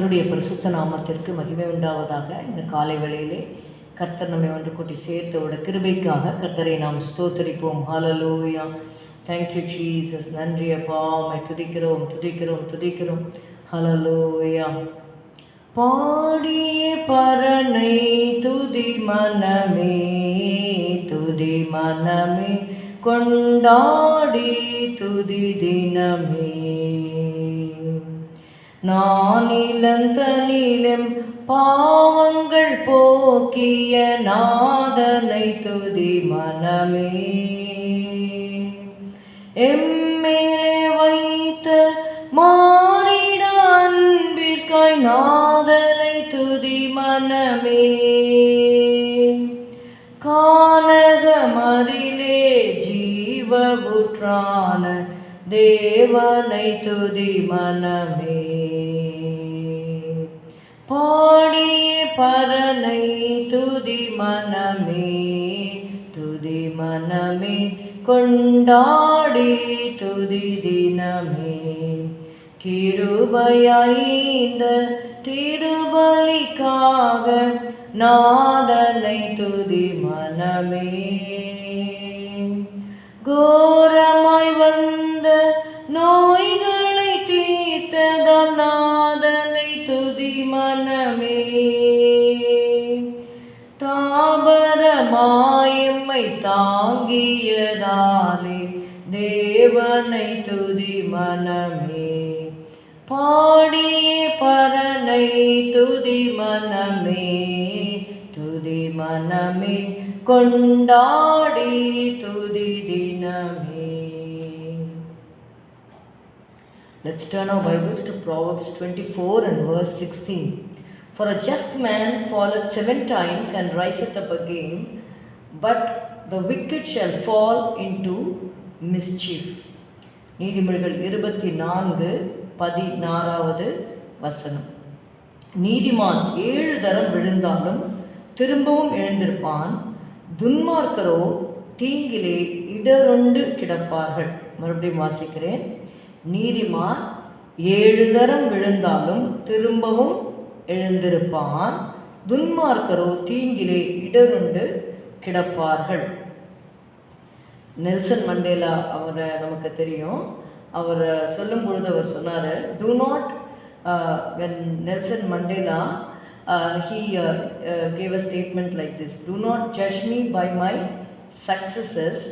கர்த்தருடைய பரிசுத்த நாமத்திற்கு மகிமை உண்டாவதாக இந்த காலை வேளையிலே கர்த்தர் நம்மை ஒன்று கூட்டி சேர்த்தோட கிருபைக்காக கர்த்தரை நாம் ஸ்தோத்தரிப்போம். ஹalleluya தேங்க்யூ ஜீசஸ் நன்றி அப்பா. உம்மை துதிக்கிறோம் துதிக்கிறோம் துதிக்கிறோம். ஹலலூயா பாடிய பரனை துதி மனமே துதி மனமே கொண்டாடி துதி தினமே. நானிலந்தனிலும் பாவங்கள் போக்கிய நாதனை துதி மனமே. எம்மிலே வைத்த மாறிட அன்பிற்காய் நாதனை துதி மனமே. கானக கானகமதிலே ஜீவபுற்றான தேவனை துதி மனமே. பாடிய பரனை துதி மனமே துதி மனமே கொண்டாடி துதி தினமே. கிருபையாய்ந்த திருபலிக்காக நாதனை துதி மனமே. கோரமாய் வந்த தாங்கியதாலே தேவனை துதி மனமே பாடிய பரனை துதி மனமே துதி மனமே கொண்டாடி துதி தினமே Let's turn our Bibles to Proverbs 24 and verse 16. For a just man falleth seven times and riseth up again, but the wicked shall fall into mischief நீதிமொழிகள் இருபத்தி நான்கு பதினாறாவது வசனம். நீதிமான் ஏழு தரம் விழுந்தாலும் திரும்பவும் எழுந்திருப்பான். துன்மார்க்கரோ தீங்கிலே இடருண்டு கிடப்பார்கள். மறுபடியும் வாசிக்கிறேன். நீதிமான் ஏழு தரம் விழுந்தாலும் திரும்பவும் எழுந்திருப்பான். துன்மார்க்கரோ தீங்கிலே இடருண்டு கிடப்பார்கள். நெல்சன் மண்டேலா அவரை நமக்கு தெரியும் அவர் சொல்லும்பொழுது அவர் சொன்னார் do not when Nelson Mandela he gave a statement like this do not judge me by my successes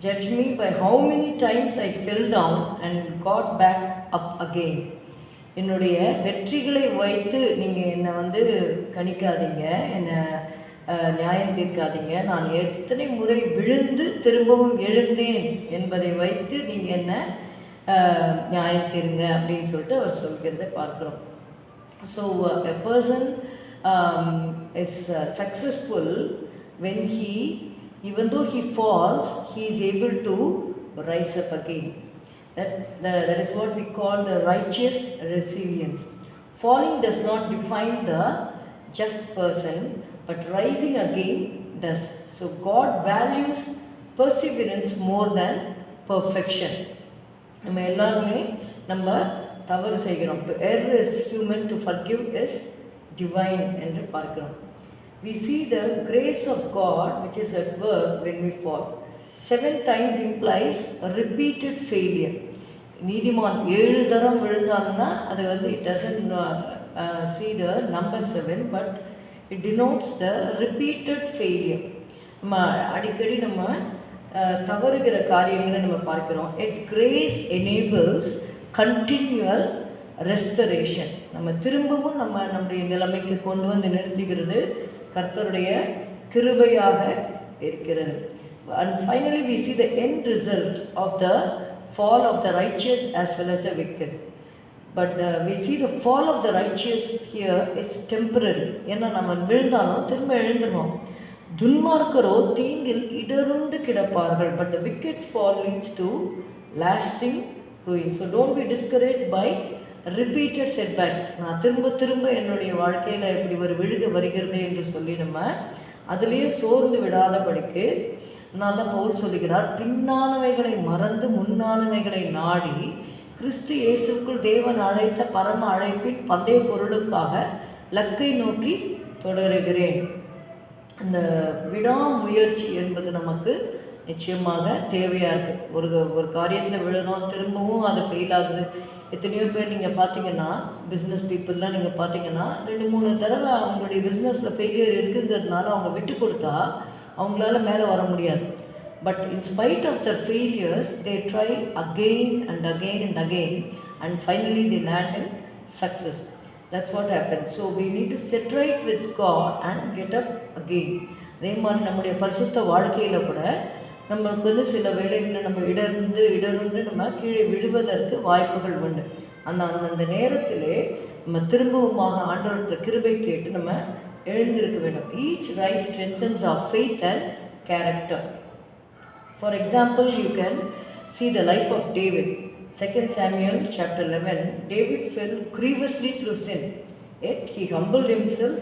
judge me by how many times I fell down and got back up again என்னுடைய வெற்றிகளை வைத்து நீங்கள் என்னை வந்து கணிக்காதீங்க என்னை நியாயம் தீர்க்காதீங்க நான் எத்தனை முறை விழுந்து திரும்பவும் எழுந்தேன் என்பதை வைத்து நீங்கள் என்ன அஹ், நியாயம் தீருங்க அப்படின்னு சொல்லிட்டு அவர் சொல்கிறதை பார்க்குறோம் So uh, a person um, is uh, successful when he, even though he falls, he is able to rise up again. That, the, that is what we call the righteous resilience. Falling does not define the just person, but rising again does so God values perseverance more than perfection. நம்ம எல்லாருமே நம்ம தவறு செய்கிறோம் to err is human to forgive is divine என்று பார்க்கிறோம் we see the grace of God which is at work when we fall seven times implies repeated failure நீதிமான் ஏழு தரம் விழுந்தாங்கன்னா அது வந்து it doesn't see the number seven but it denotes the repeated failure நம்ம அடிக்கடி நம்ம தவறுகிற காரியங்களை நம்ம பார்க்குறோம். It grace enables continual restoration நம்ம திரும்பவும் நம்ம நம்முடைய நிலைமைக்கு கொண்டு வந்து நிறுத்துகிறது கர்த்தருடைய கிருபையாக இருக்கிறது. And finally we see the end result of the fall of the righteous as well as the wicked but we see the fall of the righteous here is temporary ஏன்னா நம்ம விழுந்தாலும் திரும்ப எழுந்துருவோம். துன்மார்க்கரோ தீங்கில் இடருண்டு கிடப்பார்கள். But the wicked fall leads to lasting ruin. So don't be discourage by repeated setbacks நான் திரும்ப திரும்ப என்னுடைய வாழ்க்கையில் இப்படி ஒரு விழுக வருகிறது என்று சொல்லி நம்ம அதுலேயே சோர்ந்து விடாதபடிக்கு நான் தான் பவுல் சொல்லுகிறார் பின்னானவைகளை மறந்து முன்னானவைகளை நாடி கிறிஸ்து இயேசுக்குள் தேவன் அழைத்த பரம அழைப்பின் பந்தய பொருளுக்காக லக்கை நோக்கி தொடருகிறேன். அந்த விடாமுயற்சி என்பது நமக்கு நிச்சயமாக தேவையாக இருக்குது ஒரு ஒரு காரியத்தில் விழணும் திரும்பவும் அது ஃபெயில் ஆகுது. எத்தனையோ பேர் நீங்கள் பார்த்தீங்கன்னா பிஸ்னஸ் பீப்புளெலாம் நீங்கள் பார்த்தீங்கன்னா ரெண்டு மூணு தடவை அவங்களுடைய பிஸ்னஸில் ஃபெயிலியர் இருக்குங்கிறதுனால அவங்க விட்டு கொடுத்தா அவங்களால மேலே வர முடியாது. But in spite of the failures they try again and again and again and finally they land in success that's what happen so we need to set right with God and get up again அதே மாதிரி நம்முடைய பரிசுத்த வாழ்க்கையில் கூட நம்மளுக்கு வந்து சில வேலைகளில் நம்ம இடர்ந்து இடர்ந்து நம்ம கீழே விழுவதற்கு வாய்ப்புகள் உண்டு. அந்த அந்தந்த நேரத்திலே நம்ம திரும்பவுமாக ஆண்டவரத்தில் கிருபை கேட்டு நம்ம எழுந்திருக்க வேண்டும். Each rise strengthens of faith and character for example you can see the life of David. 2 Samuel chapter 11 David fell grievously through sin, yet he humbled himself,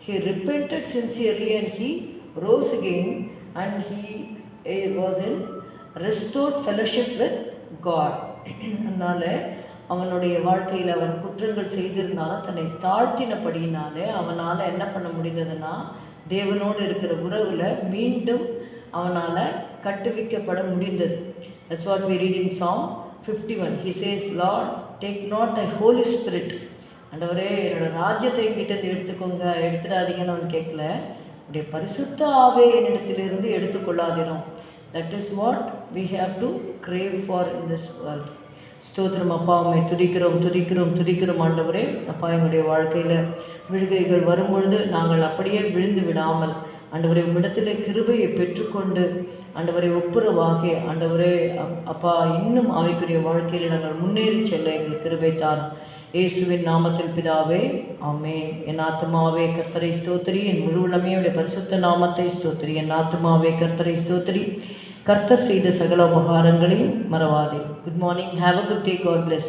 he repented sincerely, and he rose again, and he eh, was in restored fellowship with God. அதனால் அவனுடைய வாழ்க்கையில் அவன் குற்றங்கள் செய்திருந்தாலும் தன்னை தாழ்த்தினபடியினாலே அவனால் என்ன பண்ண முடிந்ததுன்னா தேவனோடு இருக்கிற உறவில் மீண்டும் அவனால் கட்டுவிக்கப்பட முடிந்தது. That's what we reading song fifty one he says Lord take not I Holy Spirit அண்டவரே என்னோட ராஜ்யத்தை என்கிட்ட எடுத்துக்கோங்க. எடுத்துடாதீங்கன்னு அவன் கேட்கல. உடைய பரிசுத்த ஆவே என்னிடத்திலிருந்து எடுத்துக்கொள்ளாதிரும். That is what we have to crave for in this world ஸ்தோத்திரம் அப்பா அம்மை துதிக்கிறோம் துதிக்கிறோம் துதிக்கிறோம் ஆண்டவரே. அப்பா எங்களுடைய வாழ்க்கையில் விழுகைகள் வரும்பொழுது நாங்கள் அப்படியே விழுந்து விடாமல் ஆண்டவரை உம்மிடத்திலே கிருபையை பெற்றுக்கொண்டு ஆண்டவரை ஒப்புரவாகி ஆண்டவரே அப்- அப்பா இன்னும் அவைக்குரிய வாழ்க்கையில் நாங்கள் முன்னேறி செல்ல எங்கள் கிருபை தார் இயேசுவின் நாமத்தில் பிதாவே ஆமே என் ஆத்மாவே கர்த்தரை ஸ்தோத்திரி. என் முழு உளமையுடைய பரிசுத்த நாமத்தை ஸ்தோத்திரி. என் ஆத்மாவே கர்த்தரை ஸ்தோத்திரி. கர்த்தர் செய்த சகல உபகாரங்களையும் மறவாதே. Good morning have a good day God bless